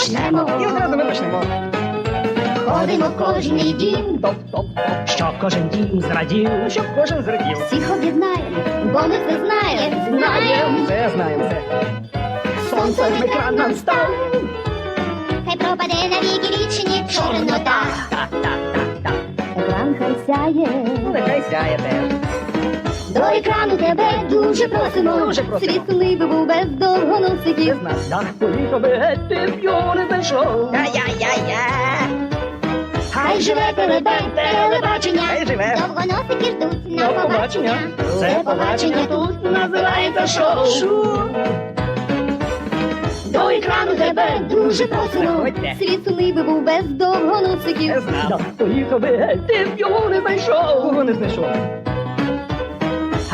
почнемо. І одразу ми почнемо. Ходимо в кожний дім, Топ, топ, топ. Щоб кожен дім зрадів. Щоб кожен зрадів. всіх об'єднаємо, бо ми це знаємо, знаємо. Це знаємо, це. Сонце екран нам став. Хай пропаде навіки вічні чорнота. Так, так, так, так. Екран хай сяє. Ну, нехай сяє теж. До екрану тебе дуже просимо. Дуже просимо. Світ сумний би був без довгоносиків. Дах поїхав би геть, ти б його не знайшов. Я-я-я-я. Хай живе телебень, телебачення. Хай живе. Довгоносики ждуть на До побачення. Це побачення тут називається шоу. До екрану тебе дуже просимо. Заходьте. Світ сумний би був без довгоносиків. Дах поїхав би геть, ти б його не знайшов. Кого не знайшов?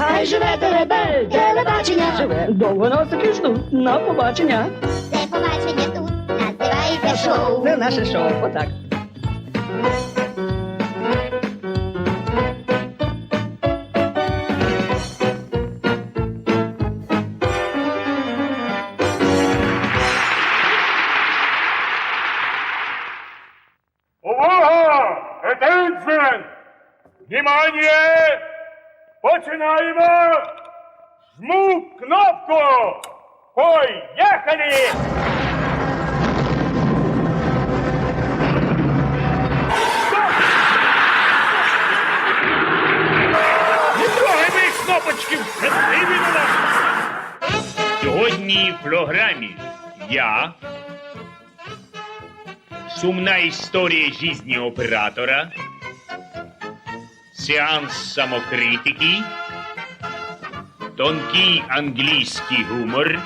Хай живе телебень, телебачення. Живе, довго носики ждуть на побачення. Це побачення тут називається шоу. Це наше шоу, отак. Увага! Attention! Внимание! Починаємо! Жму кнопку! Поїхали! Не! Сьогодні в програмі я, Сумна історія житті оператора, сеанс самокритики, тонкий англійський гумор,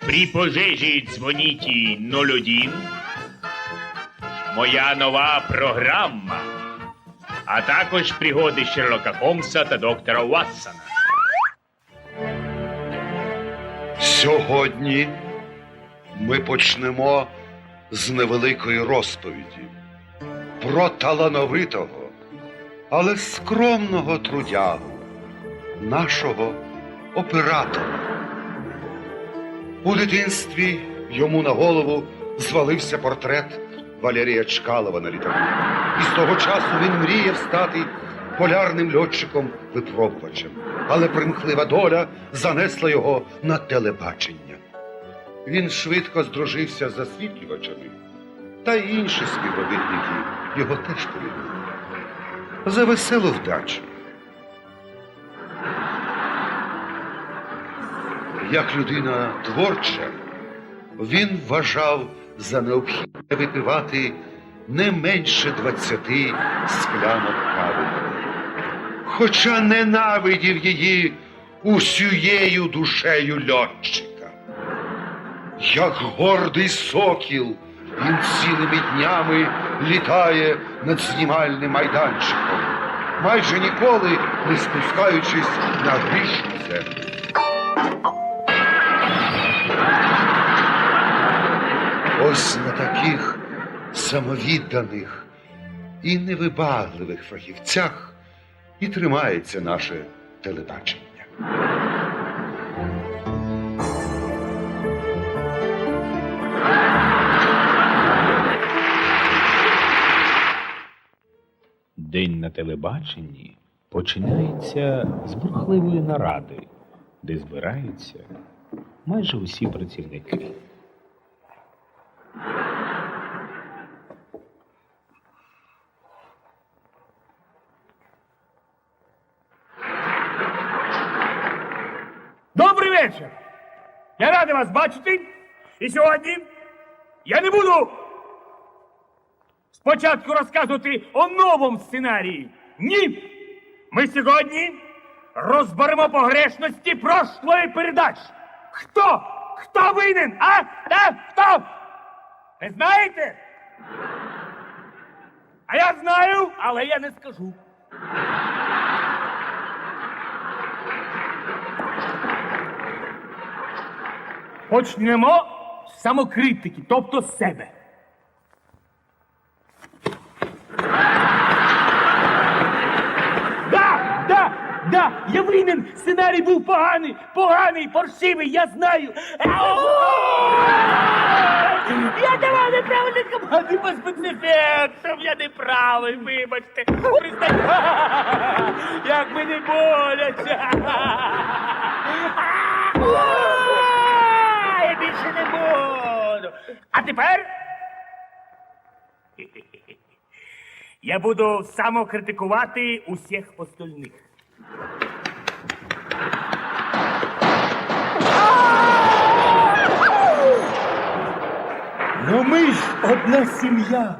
при пожежі дзвоніть 01, моя нова програма, а також пригоди Шерлока Холмса та доктора Ватсона. Сьогодні ми почнемо з невеликої розповіді про талановитого, але скромного трудягу, нашого оператора. У дитинстві йому на голову звалився портрет Валерія Чкалова на літаку. І з того часу він мріяв стати полярним льотчиком випробувачем. Але примхлива доля занесла його на телебачення. Він швидко здружився з засвітлювачами, та й інші співробітники його теж полюбили. За веселу вдачу. Як людина творча, він вважав за необхідне випивати не менше двадцяти склянок кави. Хоча ненавидів її усією душею льотчика. Як гордий сокіл, він цілими днями літає над знімальним майданчиком, майже ніколи не спускаючись на грішну. Ось на таких самовідданих і невибагливих фахівцях і тримається наше телебачення. День на телебаченні починається з бурхливої наради, де збираються майже усі працівники. Добрий вечір! Я радий вас бачити. І сьогодні я не буду спочатку розказувати о новому сценарії. Ні! Ми сьогодні розберемо погрешності прошлої передачі. Хто? Хто винен? А? Та? Хто? Не знаєте? А я знаю, але я не скажу. Почнемо з самокритики, тобто з себе. Я винен. Сценарій був поганий, поганий, паршивий, я знаю. Я давав неправильні команди по спецефектам, я не правий, вибачте. Як мені боляче. Я більше не буду. А тепер я буду самокритикувати усіх остальних. Ну ми ж одна сім'я.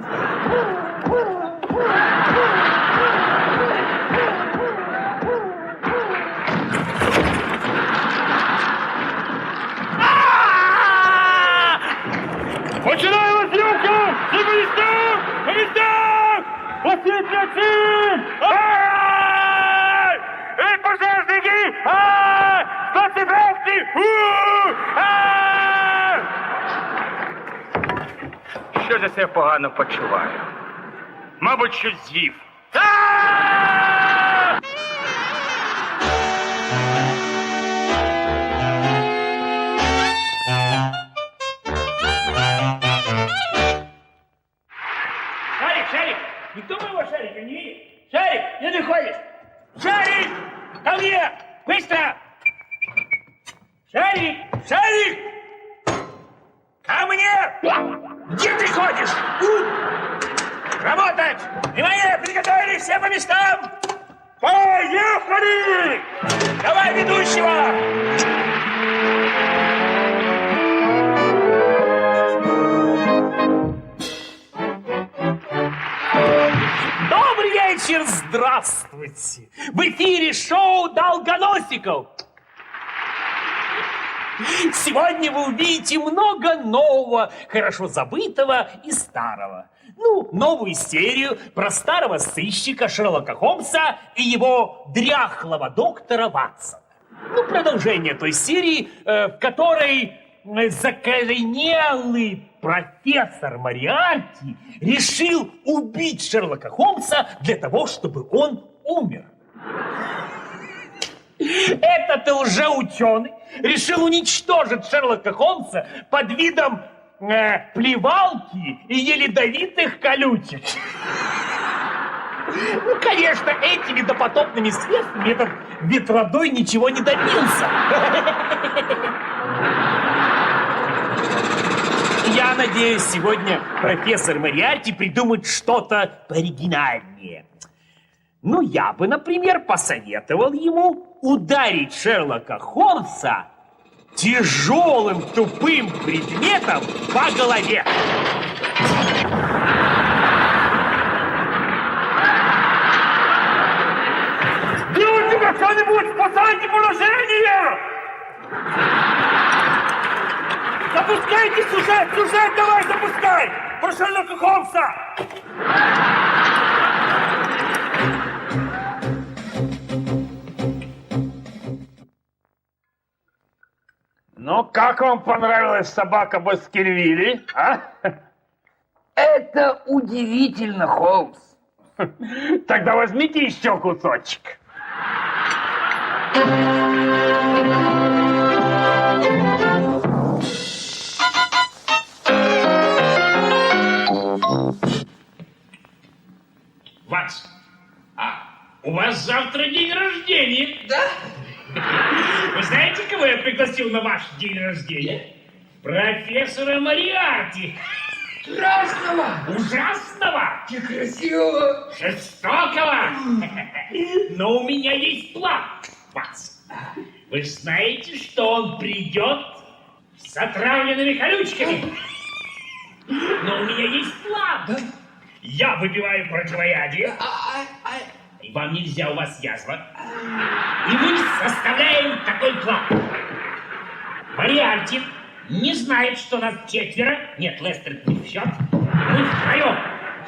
Починаємо зйомку! Всі по містах! По містах! Я себе погано почуваю? Мабуть, щось з'їв. Местам! Поехали! Давай ведущего! Добрый вечер, здравствуйте! В эфире шоу «Долгоносиков». Сегодня вы увидите много нового, хорошо забытого и старого. Ну, новую серию про старого сыщика Шерлока Холмса и его дряхлого доктора Ватсона. Ну, продолжение той серии, э, в которой э, закоренелый профессор Мариарти решил убить Шерлока Холмса для того, чтобы он умер. Этот лжеученый решил уничтожить Шерлока Холмса под видом э, плевалки и ядовитых колючек. Ну, конечно, этими допотопными средствами этот ветродой ничего не добился. Я надеюсь, сегодня профессор Мариарти придумает что-то пооригинальнее. Ну, я бы, например, посоветовал ему ударить Шерлока Холмса тяжелым тупым предметом по голове. Делайте что-нибудь, спасайте положение! Запускайте сюжет, сюжет давай запускай! Про Шерлока Холмса! Как вам понравилась собака Баскервилли, а? Это удивительно, Холмс. Тогда возьмите еще кусочек. Ватс, а у вас завтра день рождения. Да? Вы знаете, кого я пригласил на ваш день рождения? Профессора Мариарти. Страшного! Ужасного! Некрасивого! Жестокого! Но у меня есть план, Ватс. Вы знаете, что он придет с отравленными колючками. Но у меня есть план. Я выпиваю противоядие. И вам нельзя, у вас язва. И мы составляем такой план. Мариарти не знает, что нас четверо. Нет, Лестер не в счет. Мы втроем.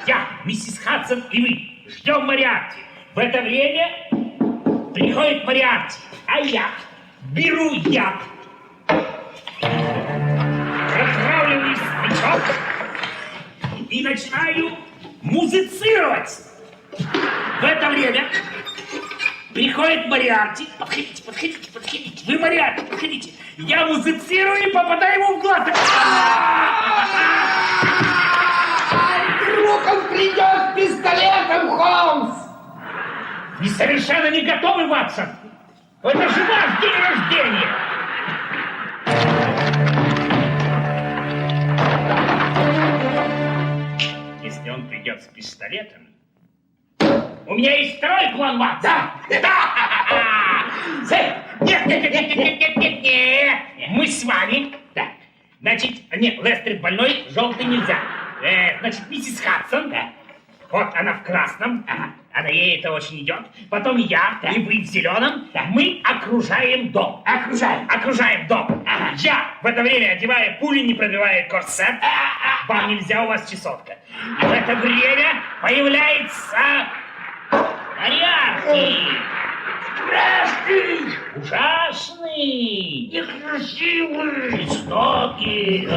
Я, миссис Хадсон и вы. Ждем Мариарти. В это время приходит Мариарти. А я беру яд. Расправленный значок. И начинаю музицировать. В это время приходит Мариарти. Подходите, подходите, подходите. Вы Мариарти, подходите. Я музицирую и попадаю ему в глаз. Вдруг он придет с пистолетом, Холмс! Вы совершенно не готовы, Ватсон. Это же ваш день рождения. Если он придет с пистолетом, у меня есть второй план, Ватсон. Да, да. Нет, нет, нет, нет, нет, нет, нет, нет. Мы с вами. Да. Значит, нет, Лестрид больной, желтый нельзя. Э, значит, миссис Хадсон, да. Вот она в красном, ага. она ей это очень идет. Потом я и вы в зеленом. Мы окружаем дом. Окружаем. Окружаем дом. Я в это время одеваю пули, не пробивая корсет. Вам нельзя, у вас чесотка. И в это время появляется Мариарти. Страшный! Ужасный! Некрасивый! Жестокий!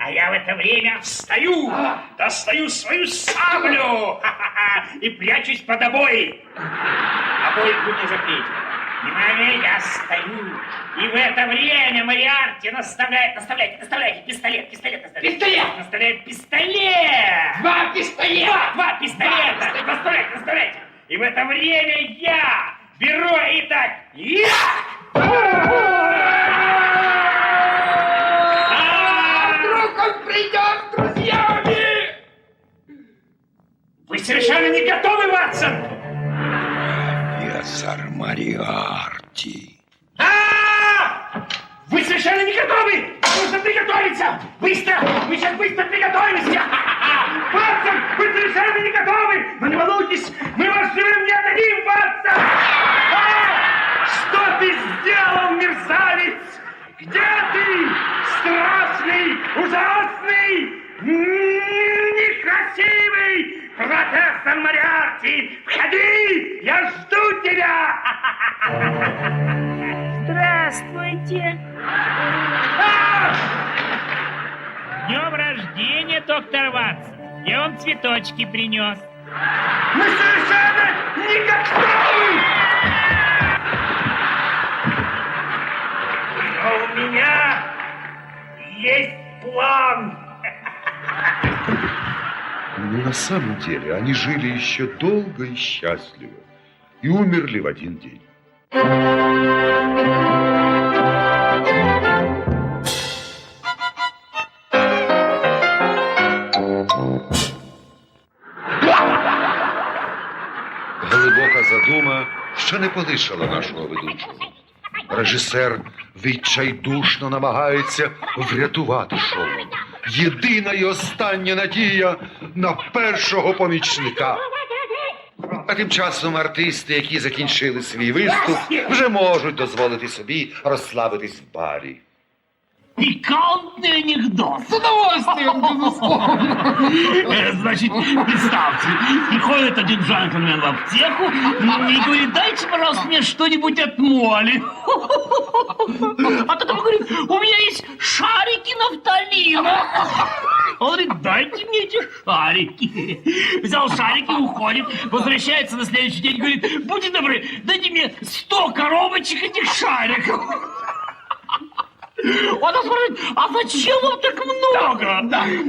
А я в это время встаю, достаю свою саблю ха-ха-ха, и прячусь под обои. Обои вы не заклеите. Внимание, я стою. И в это время Мариарти наставляет, наставляет, наставляет пистолет, пистолет наставляет. Пистолет! Наставляет пистолет! Два пистолета! Два, два пистолета! Наставляйте, наставляйте! И в это время я беру и так... Я! А! Вдруг он придет с друзьями! Вы совершенно не готовы, Ватсон! Язар Маріарті. А! Вы совершенно не готовы! Нужно приготовиться! Быстро! Мы сейчас быстро приготовимся! Ватсон, вы совершенно не готовы! Но не волнуйтесь, мы вас живым не отдадим, Ватсон! А! Что ты сделал, мерзавец? Где ты? Страшный, ужасный, некрасивый профессор Мариарти! Входи! Я жду тебя! Здравствуйте. А! Днем рождения, доктор Ватсон. Я вам цветочки принес. Мы совершенно не готовы! Но у меня есть план. Но на самом деле они жили еще долго и счастливо и умерли в один день. Глибока задума ще не полишила нашого ведучого. Режисер відчайдушно намагається врятувати шоу. Єдина і остання надія на першого помічника. А тим часом артисти, які закінчили свій виступ, вже можуть дозволити собі розслабитись в барі. Пикантный анекдот. С удовольствием, безусловно. Э, Значит, представьте, приходит один джентльмен в аптеку и говорит, дайте, пожалуйста, мне что-нибудь от моли. А тот ему говорит, у меня есть шарики нафталина. Он говорит, дайте мне эти шарики. Взял шарики, уходит, возвращается на следующий день, говорит, будьте добры, дайте мне 100 коробочек этих шариков. Он спрашивает, а зачем вам так много?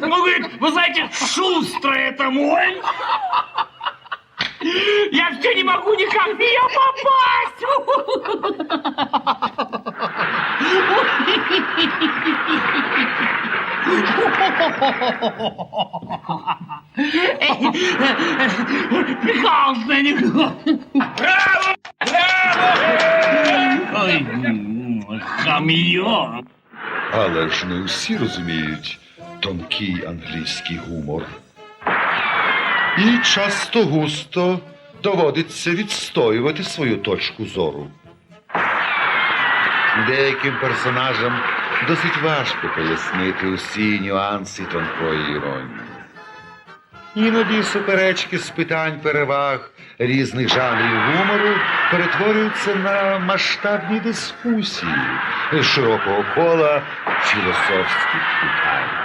Он говорит, вы знаете, шустро это моль. Я все не могу никак в нее попасть. Пикантный анекдот. Браво! Але ж не усі розуміють тонкий англійський гумор. І часто густо доводиться відстоювати свою точку зору. Деяким персонажам досить важко пояснити усі нюанси тонкої іронії. Іноді суперечки з питань переваг різних жанрів гумору перетворюються на масштабні дискусії широкого кола філософських питань.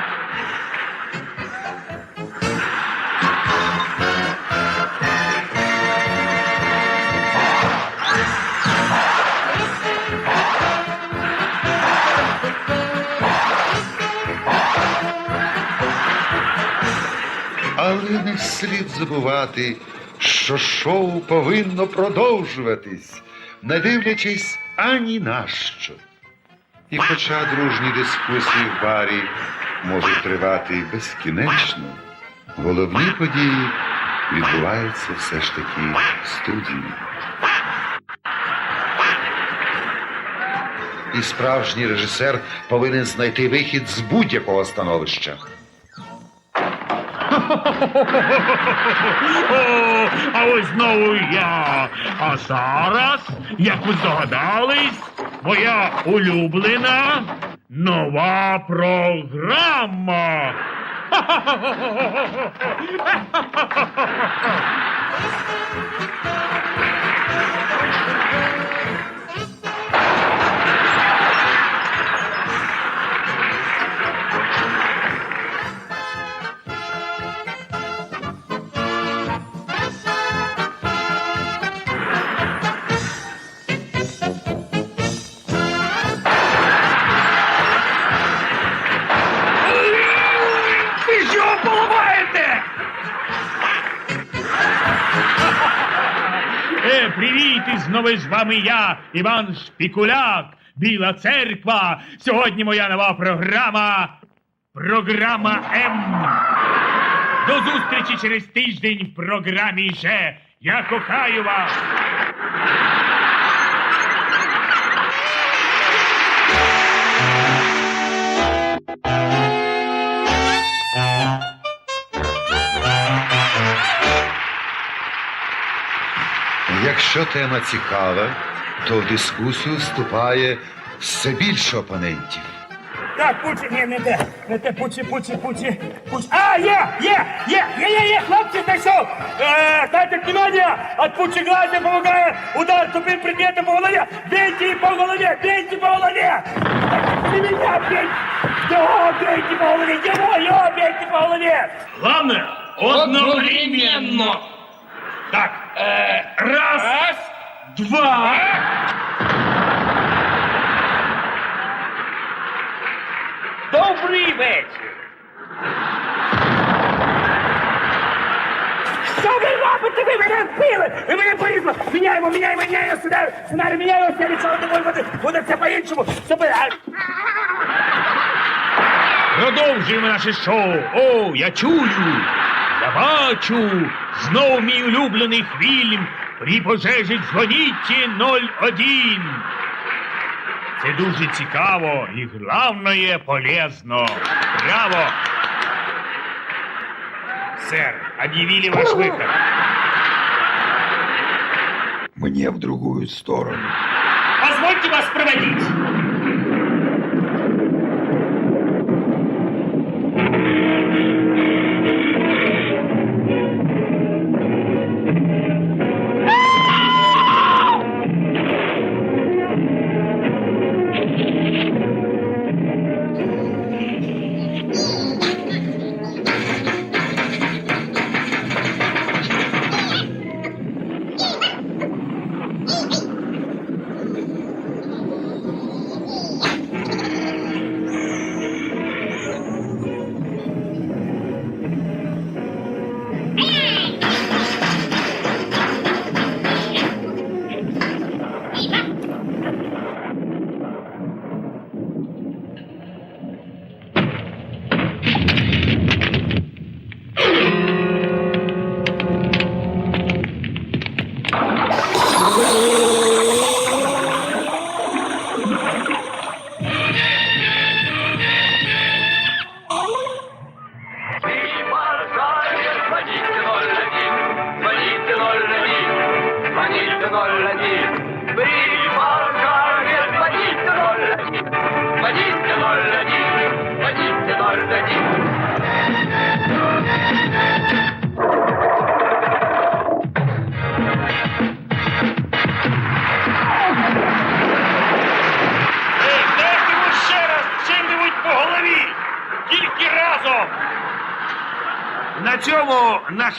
Але не слід забувати що шоу повинно продовжуватись, не дивлячись ані на що. І хоча дружні дискусії в барі можуть тривати безкінечно, головні події відбуваються все ж таки в студії. І справжній режисер повинен знайти вихід з будь-якого становища. О, а ось знову я. А зараз, як ви здогадались, моя улюблена нова програма. знову з вами я, Іван Шпікуляк, Біла Церква. Сьогодні моя нова програма. Програма М. До зустрічі через тиждень в програмі Ж. Я кохаю вас. Якщо тема цікава, то в дискусію вступає все більше опонентів. Так, пучі, ні, не те, не те, пучі, пучі, пучі, пучі. А, є, є, є, є, є, є, хлопці, знайшов. Е, дайте внимание, от пучі глаза помогає удар тупим предметом по голові. Бейте по голові, бейте по голові. Не меня бейте. Его бейте по голові, его, его бейте по голові. Главное, одновременно. Так, э, раз, раз, два. Добрий вечір. Що ви робите? Ви мене вбили! Ви мене порізали! Міняємо, міняємо, міняємо сценарій! Сценарій міняємо, я нічого не можу! Буде все по-іншому! Супер! А, Продовжуємо наше шоу. О, я чую, я бачу. Знову мій улюблений фільм. При пожежі дзвоніть 01. Це дуже цікаво і головне полезно. Браво! Сэр, объявили ваш выход. Мне в другую сторону. Позвольте вас проводить.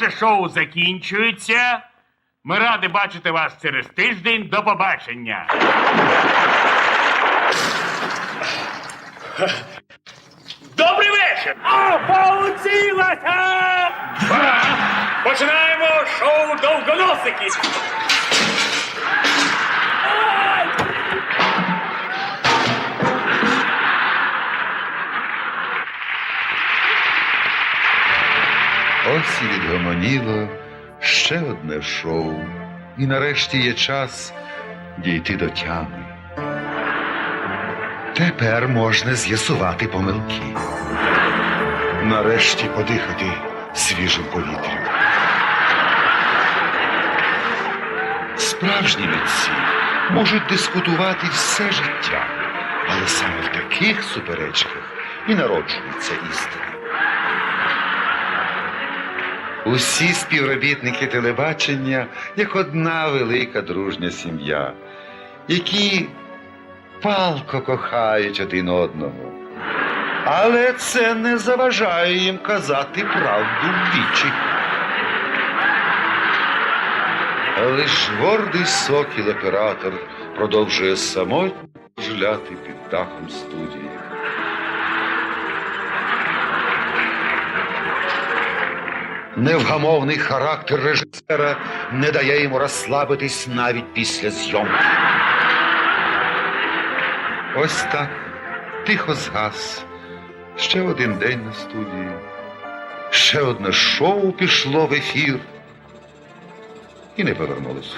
Наше шоу закінчується. Ми раді бачити вас через тиждень. До побачення. Добрий вечір. А, получилося! Починаємо шоу довгоносики. Ось і відгомоніло ще одне шоу. І нарешті є час дійти до тями. Тепер можна з'ясувати помилки. Нарешті подихати свіжим повітрям. Справжні митці можуть дискутувати все життя, але саме в таких суперечках і народжується істина. Усі співробітники телебачення як одна велика дружня сім'я, які палко кохають один одного. Але це не заважає їм казати правду вічі. Лиш гордий сокіл оператор продовжує самотньо жляти під дахом студії. Невгамовний характер режисера не дає йому розслабитись навіть після зйомки. Ось так тихо згас. Ще один день на студії. Ще одне шоу пішло в ефір і не повернулося.